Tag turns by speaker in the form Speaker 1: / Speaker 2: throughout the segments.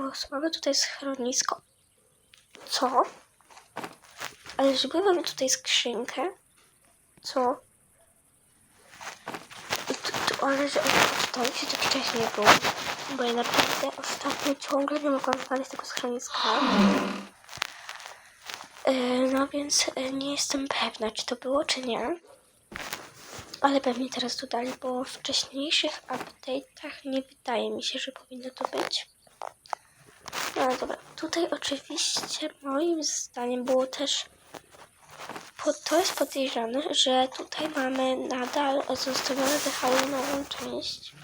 Speaker 1: głos. Mamy tutaj schronisko. Co? Ale żeby mamy tutaj skrzynkę. Co? I tu, tu, ale że to się to wcześniej było. Bo ja naprawdę ostatnio ciągle nie mogłam znaleźć tego schroniska. E, No więc e, nie jestem pewna, czy to było, czy nie. Ale pewnie teraz dodali, bo w wcześniejszych update'ach nie wydaje mi się, że powinno to być. No dobra, tutaj oczywiście moim zdaniem było też to jest podejrzane, że tutaj mamy nadal zostawione tę Halloweenową część,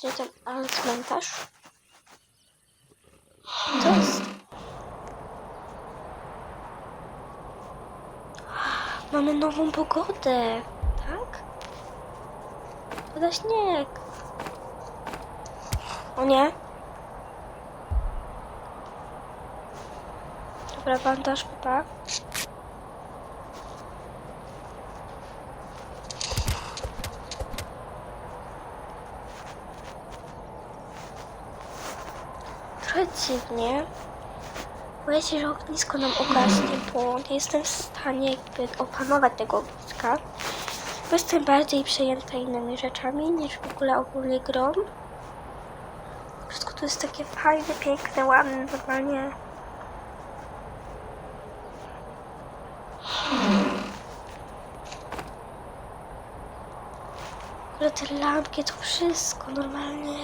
Speaker 1: czyli ten cmentarz. To jest... Mamy nową pogodę, tak? Pada śnieg. O nie. Dobra, bandaż, papa. Trochę dziwnie. Boję się, że ognisko nam ugaśnie, bo nie jestem w stanie jakby opanować tego ogniska. Bo jestem bardziej przejęta innymi rzeczami niż w ogóle ogólnie grą. Wszystko tu jest takie fajne, piękne, ładne, normalnie. Ale te lampki, to wszystko normalnie.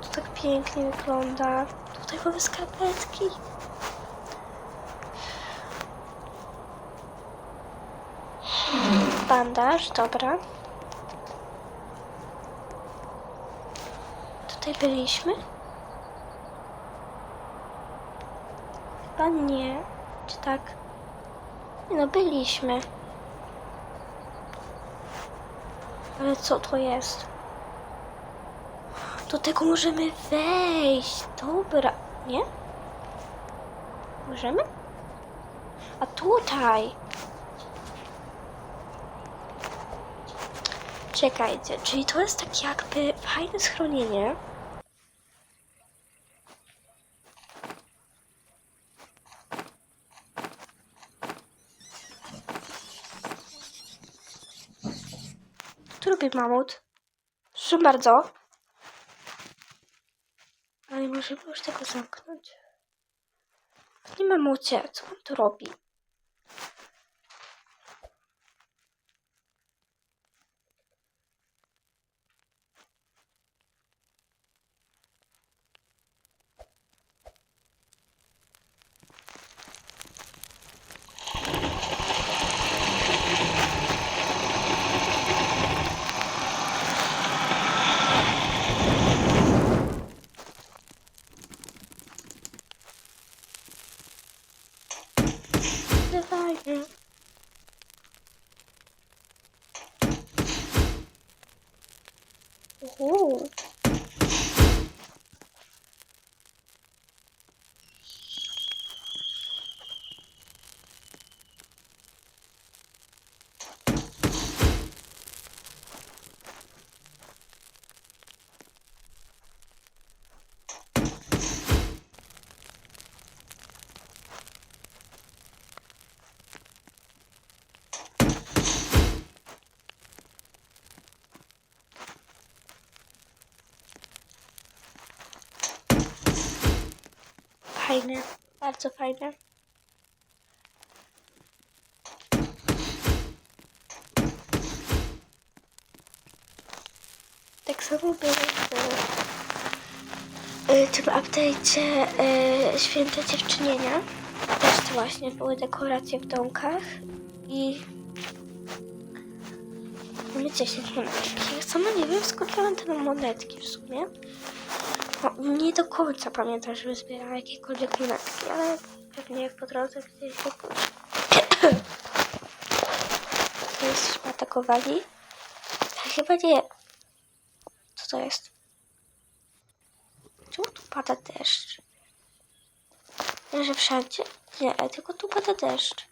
Speaker 1: To tak pięknie wygląda. Tutaj mamy skarpetki. Bandaż, dobra. Tutaj byliśmy? Chyba nie. Tak? No, byliśmy. Ale co to jest? Do tego możemy wejść. Dobra. Nie? Możemy? A tutaj. Czekajcie, czyli to jest takie jakby fajne schronienie. Robi mamut. Proszę bardzo. Ale możemy już tego zamknąć. Nie mamucie, co on tu robi? Fajnie. Uhu. Fajne, bardzo fajne. Tak samo było w y, tym update'cie y, Święte Dziewczynienia. Też to właśnie były dekoracje w domkach i mamy 10 monetki. Ja sama nie wiem skąd mam te monetki w sumie. Nie do końca pamiętam, żeby zbierała jakiekolwiek monetki, ale pewnie po drodze gdzieś pójdzie. To jest atakowali? Chyba nie. Co to jest? Czemu tu pada deszcz? Nie, że wszędzie? Nie, tylko tu pada deszcz.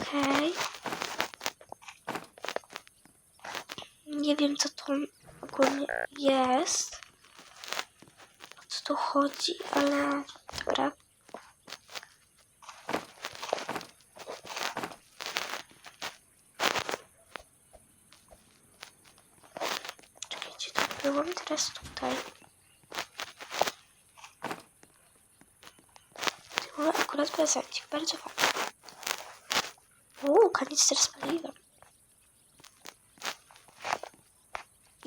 Speaker 1: Okej. Nie wiem, co to ogólnie jest. O co tu chodzi, ale dobra. Czekajcie, to byłam teraz tutaj. Mamy akurat prezencik, bardzo fajny. Uuu, kanister z paliwem.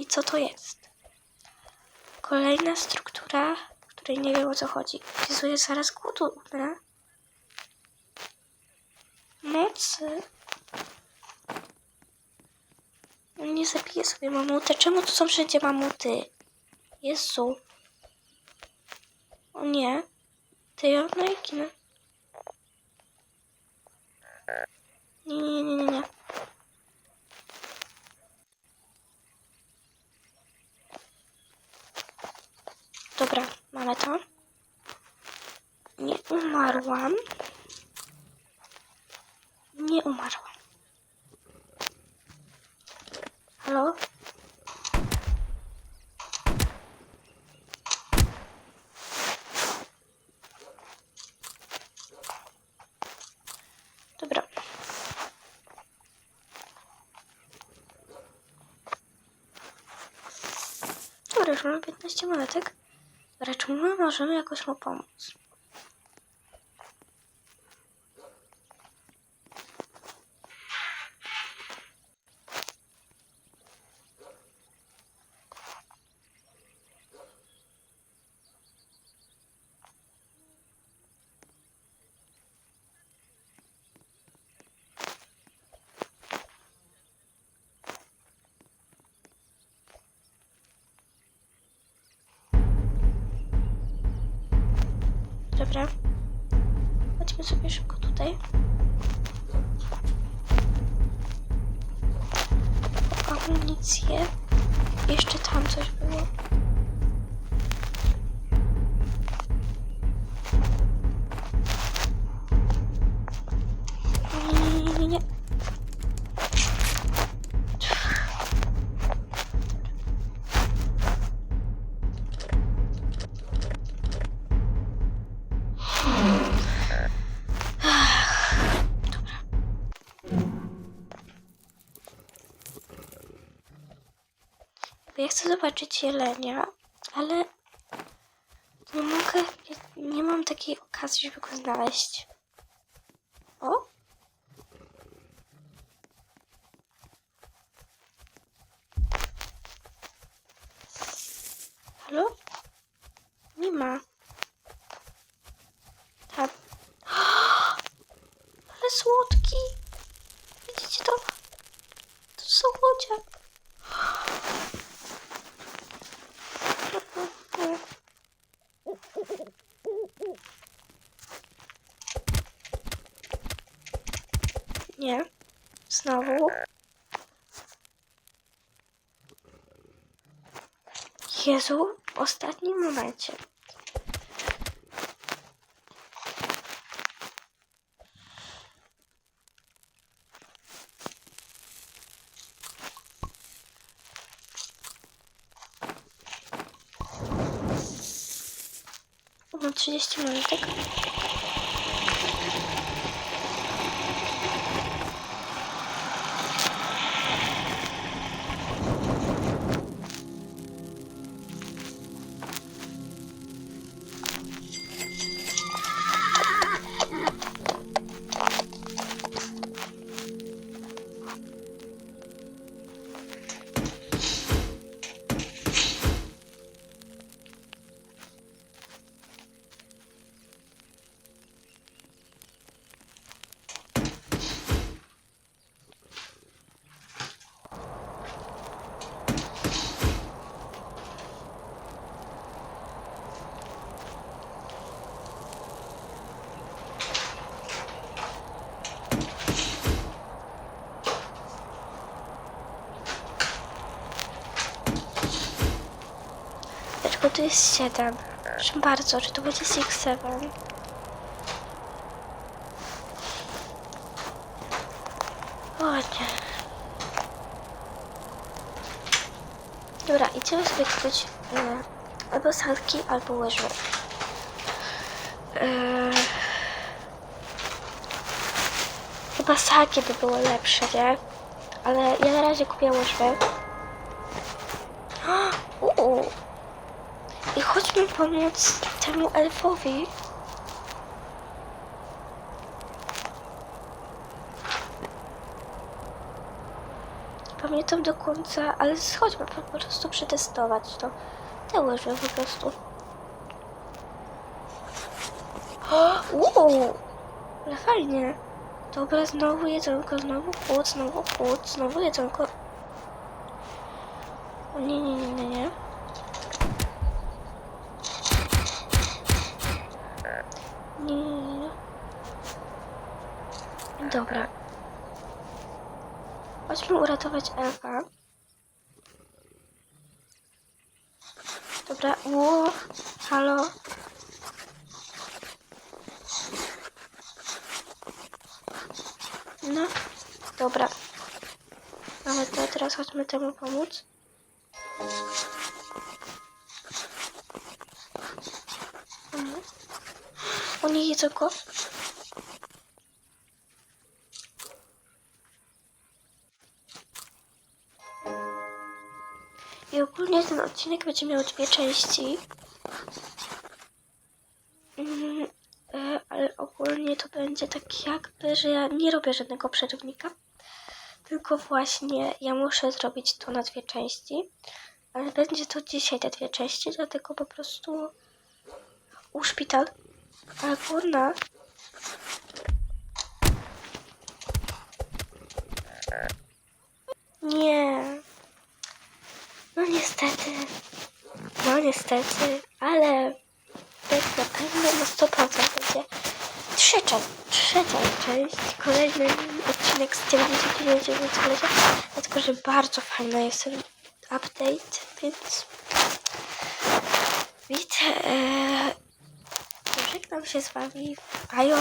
Speaker 1: Co to jest? Kolejna struktura, której nie wiem o co chodzi. Ja zaraz umrę. Mocy. Nie zabiję sobie mamuty. Czemu tu są wszędzie mamuty? Jezu. O nie. Ty ja no. Nie, nie, nie, nie, nie. Dobra, mamy to. Nie umarłam. Nie umarłam. Halo? Dobra. Dobra, już mamy 15 monetek. Czy my możemy jakoś mu pomóc? Dobra. Chodźmy sobie szybko tutaj. Amunicję. Jeszcze tam coś było. Chcę zobaczyć jelenia, ale nie mogę, nie mam takiej okazji, żeby go znaleźć. O! Halo? Nie ma. Tam. Ale słodki! Widzicie to? To słodziak. Nie. Znowu. Jezu, w ostatnim momencie. Mam 30 minutek. Dlaczego tu jest 7? Proszę bardzo, czy to będzie Six Seven? O nie. Dobra, idziemy sobie kupić e, albo salki, albo łyżwy. E, chyba salki by było lepsze, nie? Ale ja na razie kupię łyżwy. Uuu. I chodźmy pomóc temu elfowi. Pamiętam do końca, ale chodźmy po prostu przetestować to. Te po prostu. Uuu, ale fajnie. Dobra, znowu jedzonko, znowu chłód, znowu chłód, znowu jedzonko. O nie, nie. Nie, nie, nie, nie. Dobra. Chodźmy uratować elfa. Dobra, ło, halo. No, dobra. Mamy to, teraz chodźmy temu pomóc. Mhm. O nie, jedzą go. Ogólnie ten odcinek będzie miał dwie części. Mm, e, ale ogólnie to będzie tak jakby, że ja nie robię żadnego przerywnika. Tylko właśnie ja muszę zrobić to na dwie części. Ale będzie to dzisiaj te dwie części, dlatego po prostu u szpital. Ale kurna. Nie. No niestety. No niestety, ale tak na pewno na 100% będzie trzecia, trzecia część, kolejny odcinek z 99 kolesia, dlatego że bardzo fajny jest ten update, więc widzę, e, żegnam się z wami, ajo.